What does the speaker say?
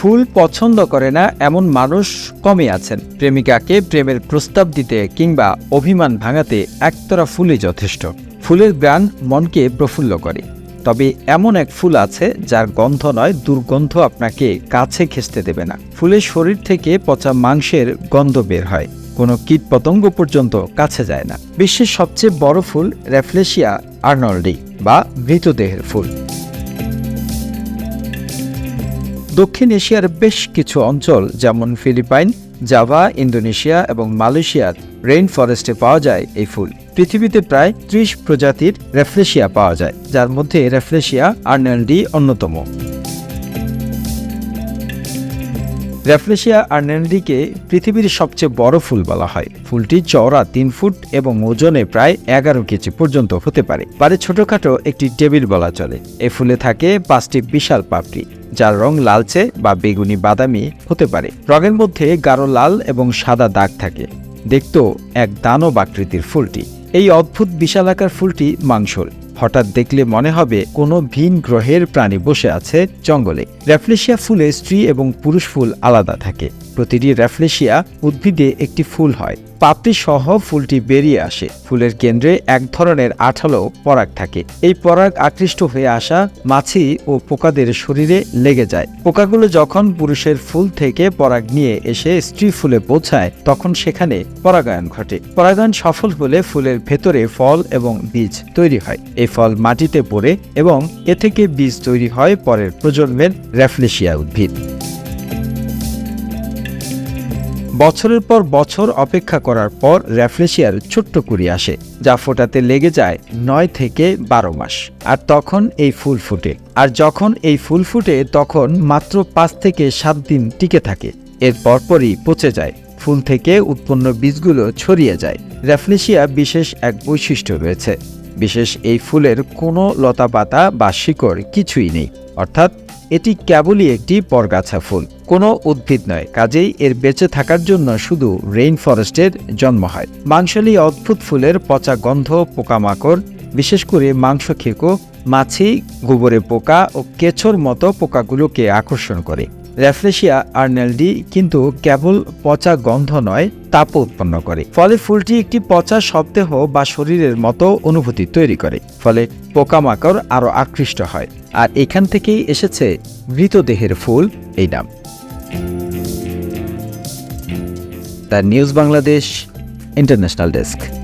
ফুল পছন্দ করে না এমন মানুষ কমই আছেন। প্রেমিকাকে প্রেমের প্রস্তাব দিতে কিংবা অভিমান ভাঙাতে একতরা ফুলই যথেষ্ট। ফুলের গ্রান মনকে প্রফুল্ল করে। তবে এমন এক ফুল আছে যার গন্ধ নয়, দুর্গন্ধ আপনাকে কাছে খেসতে দেবে না। ফুলের শরীর থেকে পচা মাংসের গন্ধ বের হয়। কোনো কীটপতঙ্গ পর্যন্ত কাছে যায় না। বিশ্বের সবচেয়ে বড় ফুল রেফলেশিয়া আর্নল্ডি বা মৃতদেহের ফুল। দক্ষিণ এশিয়ার বেশ কিছু অঞ্চল, যেমন ফিলিপাইন, জাভা, ইন্দোনেশিয়া এবং মালয়েশিয়ার রেইন ফরেস্টে পাওয়া যায় এই ফুল। পৃথিবীতে প্রায় ত্রিশ প্রজাতির রেফ্লেশিয়া পাওয়া যায়, যার মধ্যে রেফ্লেশিয়া আর্নেলডি অন্যতম। র্যাফলেশিয়া আর্নেলডিকে পৃথিবীর সবচেয়ে বড় ফুল বলা হয়। ফুলটি চওড়া তিন ফুট এবং ওজনে প্রায় এগারো কেজি পর্যন্ত হতে পারে। পারে ছোটখাটো একটি টেবিল বলা চলে। এ ফুলে থাকে পাঁচটি বিশাল পাপড়ি, যার রং লালচে বা বেগুনি বাদামি হতে পারে। রঙের মধ্যে গাঢ় লাল এবং সাদা দাগ থাকে। দেখতেও এক দানব আকৃতির ফুলটি। এই অদ্ভুত বিশালাকার ফুলটি মাংসল হঠাৎ দেখলে মনে হবে কোনো ভিন গ্রহের প্রাণী বসে আছে জঙ্গলে। র্যাফলেশিয়া ফুলে স্ত্রী এবং পুরুষ ফুল আলাদা থাকে। প্রতিটি র্যাফলেশিয়া উদ্ভিদে একটি ফুল হয়। পাপড়ি সহ ফুলটি বেরিয়ে আসে। ফুলের কেন্দ্রে এক ধরনের আঠালো পরাগ থাকে। এই পরাগ আকৃষ্ট হয়ে আসা মাছি ও পোকাদের শরীরে লেগে যায়। পোকাগুলো যখন পুরুষের ফুল থেকে পরাগ নিয়ে এসে স্ত্রী ফুলে পৌঁছায়, তখন সেখানে পরাগায়ন ঘটে। পরাগায়ন সফল হলে ফুলের ভেতরে ফল এবং বীজ তৈরি হয়। এই ফল মাটিতে পড়ে এবং এ থেকে বীজ তৈরি হয় পরের প্রজন্মের র্যাফলেশিয়া উদ্ভিদ। বছরের পর বছর অপেক্ষা করার পর র্যাফলেশিয়ার ছোট্ট কুড়ি আসে, যা ফোটাতে লেগে যায় নয় থেকে বারো মাস। আর তখন এই ফুল ফুটে। আর যখন এই ফুল ফুটে, তখন মাত্র পাঁচ থেকে সাত দিন টিকে থাকে। এর পরপরই পচে যায়। ফুল থেকে উৎপন্ন বীজগুলো ছড়িয়ে যায়। র্যাফলেশিয়া বিশেষ এক বৈশিষ্ট্য রয়েছে। বিশেষ এই ফুলের কোনো লতাপাতা বা শিকড় কিছুই নেই। অর্থাৎ এটি কেবলই একটি পরগাছা ফুল। কোনো উদ্ভিদ নয়, কাজেই এর বেঁচে থাকার জন্য শুধু রেইন ফরেস্টের জন্ম হয়। মাংসলি অদ্ভুত ফুলের পচা গন্ধ, পোকামাকড়, বিশেষ করে মাংস খেকো, মাছি, গোবরে পোকা ও কেঁচোর মতো পোকাগুলোকে আকর্ষণ করে। র্যাফলেশিয়া আর্নেলডি কিন্তু কেবল পচা গন্ধ নয় তাপ উৎপন্ন করে। ফলে ফুলটি একটি পচা শব্দেহ বা শরীরের মতো অনুভূতি তৈরি করে। ফলে পোকামাকড় আরও আকৃষ্ট হয়। আর এখান থেকেই এসেছে মৃতদেহের ফুল, এই নাম। The news Bangladesh international desk.